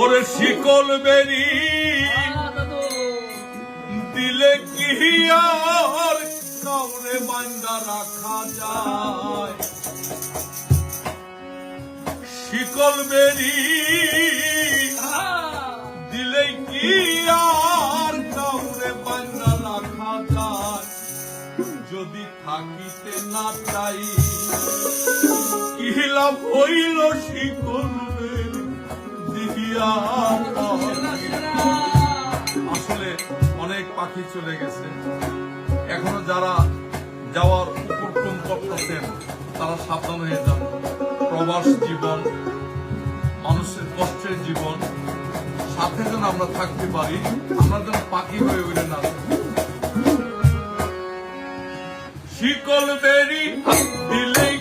ওরে শিকল বেরি, দিলে কি আর কাউরে বান্দা রাখা যায়? শিকল বেরি, দিলে কি আর কাউরে বান্দা রাখা যায়? যদি থাকিতে না চাই, কি লাভ হইল শিকল আসলে অনেক পাখি চলে গেছে। এখনও যারা যাওয়ার উপক্রম করতেছেন, তারা সাবধান হয়ে যান। প্রবাস জীবন, মানুষের কষ্টের জীবন, সাথে যেন আমরা থাকতে পারি, আমরা যেন পাখি হয়ে উঠে না শিকল বেরি দিলে কি